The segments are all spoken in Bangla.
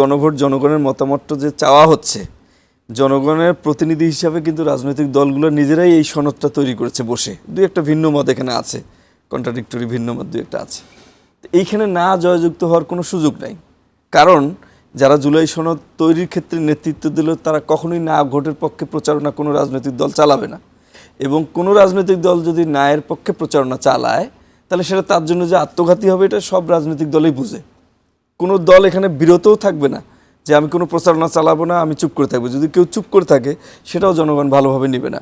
গণভোট জনগণের মতামতটা যে চাওয়া হচ্ছে, জনগণের প্রতিনিধি হিসাবে কিন্তু রাজনৈতিক দলগুলো নিজেরাই এই সনদটা তৈরি করেছে বসে। দু একটা ভিন্ন মত এখানে আছে কন্ট্রাডিক্টরি ভিন্ন মত দু একটা আছে। এইখানে না জয়যুক্ত হওয়ার কোনো সুযোগ নাই। কারণ যারা জুলাই সনদ তৈরির ক্ষেত্রে নেতৃত্ব দিল, তারা কখনোই না ভোটের পক্ষে প্রচারণা কোনো রাজনৈতিক দল চালাবে না। এবং কোনো রাজনৈতিক দল যদি ন্যায়ের পক্ষে প্রচারণা চালায়, তাহলে সেটা তার জন্য যে আত্মঘাতী হবে, এটা সব রাজনৈতিক দলেই বুঝে। কোনো দল এখানে বিরতও থাকবে না যে আমি কোনো প্রচারণা চালাবো না আমি চুপ করে থাকব। যদি কেউ চুপ করে থাকে সেটাও জনগণ ভালোভাবে নেবে না।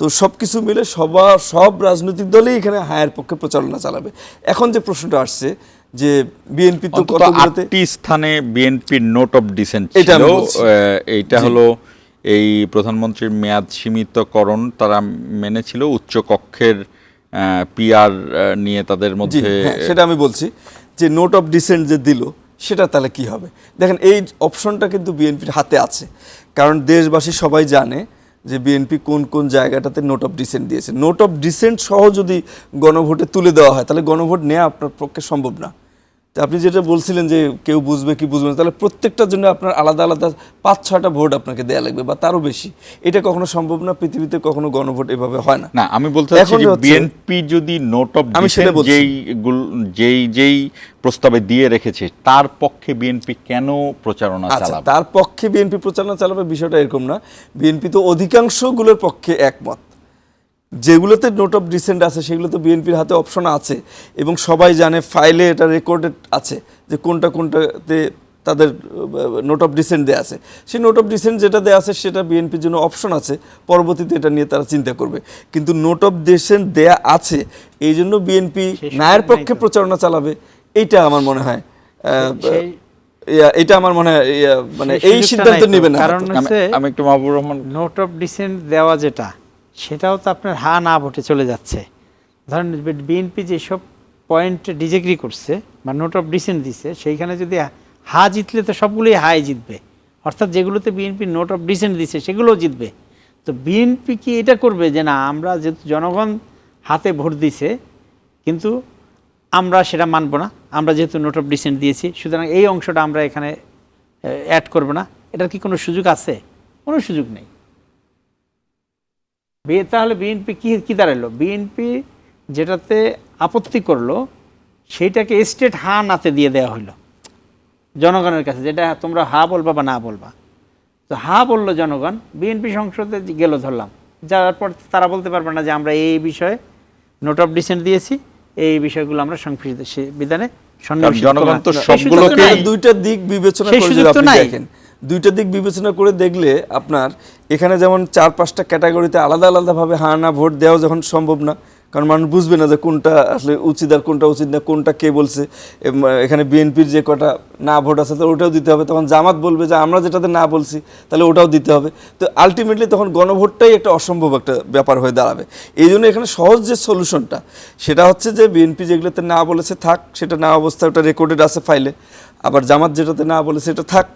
তো সব কিছু মিলে সবার সব রাজনৈতিক দলই এখানে হায়ের পক্ষে প্রচারণা চালাবে। এখন যে প্রশ্নটা আসছে যে বিএনপি তো কতগুলোতে স্থানে বিএনপির নোট অফ ডিসেন্ট এটা ছিল এইটা হলো এই প্রধানমন্ত্রীর মেয়াদ সীমিতকরণ তারা মেনেছিল উচ্চ কক্ষের পিআর নিয়ে তাদের মধ্যে হ্যাঁ সেটা আমি বলছি। যে নোট অফ ডিসেন্ট যে দিল, সেটা তাহলে কি হবে? দেখেন, এই অপশনটা কিন্তু বিএনপির হাতে আছে। কারণ দেশবাসী সবাই জানে যে বিএনপি কোন কোন জায়গাটাতে নোট অফ ডিসেন্ট দিয়েছে। নোট অফ ডিসেন্ট সহ যদি গণভোটে তুলে দেওয়া হয়, তাহলে গণভোট নেওয়া আপনার পক্ষে সম্ভব না। আপনি যেটা বলছিলেন যে কেউ বুঝবে কি বুঝবে না তাহলে প্রত্যেকটার জন্য আপনার আলাদা আলাদা পাঁচ ছয়টা ভোট আপনাকে দেওয়া লাগবে বা তারও বেশি। এটা কখনো সম্ভব না পৃথিবীতে কখনো গণভোট এভাবে হয় না। না আমি বলতে চাচ্ছি যে বিএনপি যদি নোট অফ আমি সেটা। যেই যেই যেই প্রস্তাবে দিয়ে রেখেছে তার পক্ষে বিএনপি কেন প্রচারণা আচ্ছা চালাবে? তার পক্ষে বিএনপি প্রচারণা চালাবে বিষয়টা এরকম না। বিএনপি তো অধিকাংশগুলোর পক্ষে একমত। যেগুলোতে নোট অফ ডিসেন্ট আছে সেগুলো তো বিএনপির হাতে অপশন আছে এবং সবাই জানে ফাইলে এটা রেকর্ডেড আছে যে কোনটা কোনটাতে তাদের নোট অফ ডিসেন্ট দেওয়া আছে। সেই নোট অফ ডিসেন্ট যেটা দেওয়া আছে সেটা বিএনপির জন্য অপশন আছে পরবর্তীতে এটা নিয়ে তারা চিন্তা করবে। কিন্তু নোট অফ ডিসেন্ট দেয়া আছে এই জন্য বিএনপি ন্যায়ের পক্ষে প্রচারণা চালাবে এইটা আমার মনে হয়। আহ, এটা আমার মনে হয় মানে এই সিদ্ধান্ত নেবে না। কারণ আমি- আমি একটু Mahbub Rahman note of dissent দেওয়া যেটা সেটাও তো আপনার হা না ভোটে চলে যাচ্ছে। ধরেন বিএনপি যেসব পয়েন্ট ডিজেগ্রি করছে বা নোট অফ ডিসেন্ট দিছে, সেইখানে যদি হা জিতলে তো সবগুলোই হাই জিতবে। অর্থাৎ যেগুলোতে বিএনপি নোট অফ ডিসেন্ট দিছে, সেগুলোও জিতবে। তো বিএনপি কি এটা করবে যে না, আমরা যেহেতু জনগণ হাতে ভোট দিছে, কিন্তু আমরা সেটা মানব না, আমরা যেহেতু নোট অফ ডিসেন্ট দিয়েছি, সুতরাং এই অংশটা আমরা এখানে অ্যাড করব না। এটার কি কোনো সুযোগ আছে? কোনো সুযোগ নেই। তাহলে বিএনপি কি কি দাঁড়াল? বিএনপি যেটাতে আপত্তি করল সেইটাকে স্টেট হা নাতে দিয়ে দেওয়া হলো জনগণের কাছে যেটা তোমরা হা বলবা বা না বলবা। তো হা বলল জনগণ বিএনপি সংসদে গেল ধরলাম। যাওয়ার পর তারা বলতে পারবে না যে আমরা এই বিষয়ে নোট অফ ডিসেন্ট দিয়েছি এই বিষয়গুলো আমরা সংবিধানে জনগণ তো নাই। দুইটা দিক বিবেচনা করে আপনি দেখেন। দুইটা দিক বিবেচনা করে দেখলে আপনার এখানে যেমন চার পাঁচটা ক্যাটাগরিতে আলাদা আলাদাভাবে হ্যাঁ না ভোট দেওয়া যখন সম্ভব না, কারণ মানুষ বুঝবে না যে কোনটা আসলে উচিত আর কোনটা উচিত না, কোনটা কে বলছে এখানে বিএনপির যে কটা না ভোট আছে, তো ওটাও দিতে হবে। তখন জামাত বলবে যে আমরা যেটাতে না বলছি, তাহলে ওটাও দিতে হবে। তো আলটিমেটলি তখন গণভোটটাই একটা অসম্ভব একটা ব্যাপার হয়ে দাঁড়াবে। এই জন্য এখানে সহজ যে সলিউশনটা সেটা হচ্ছে যে বিএনপি যেগুলোতে না বলেছে থাক, সেটা না অবস্থা ওটা রেকর্ডেড আছে ফাইলে আবার জামাত যেটাতে না বলেছে এটা থাক।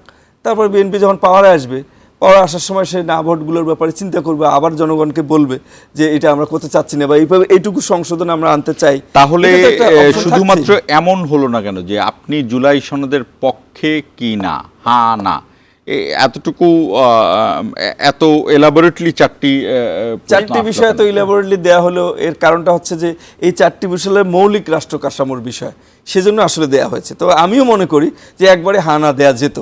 তারপর বিএনপি যখন পাওয়ারে আসবে পাওয়ার আসার সময় সে না ভোটগুলোর ব্যাপারে চিন্তা করবে আবার জনগণকে বলবে যে এটা আমরা করতে চাচ্ছি না বা এইভাবে এইটুকু সংশোধন আমরা আনতে চাই। তাহলে শুধুমাত্র এমন হলো না কেন যে আপনি জুলাই সনদের পক্ষে কি না? হ্যাঁ না। এতটুকু এত এলাবোরেটলি চারটি চারটি বিষয় এত কেন? ইলাবোরেটলি দেওয়া হলো এর কারণটা হচ্ছে যে এই চারটি বিষয়ের মৌলিক রাষ্ট্র কাঠামোর বিষয়। সেজন্য আসলে দেয়া হয়েছে। তো আমিও মনে করি যে একবারে হানা দেয়া যেত।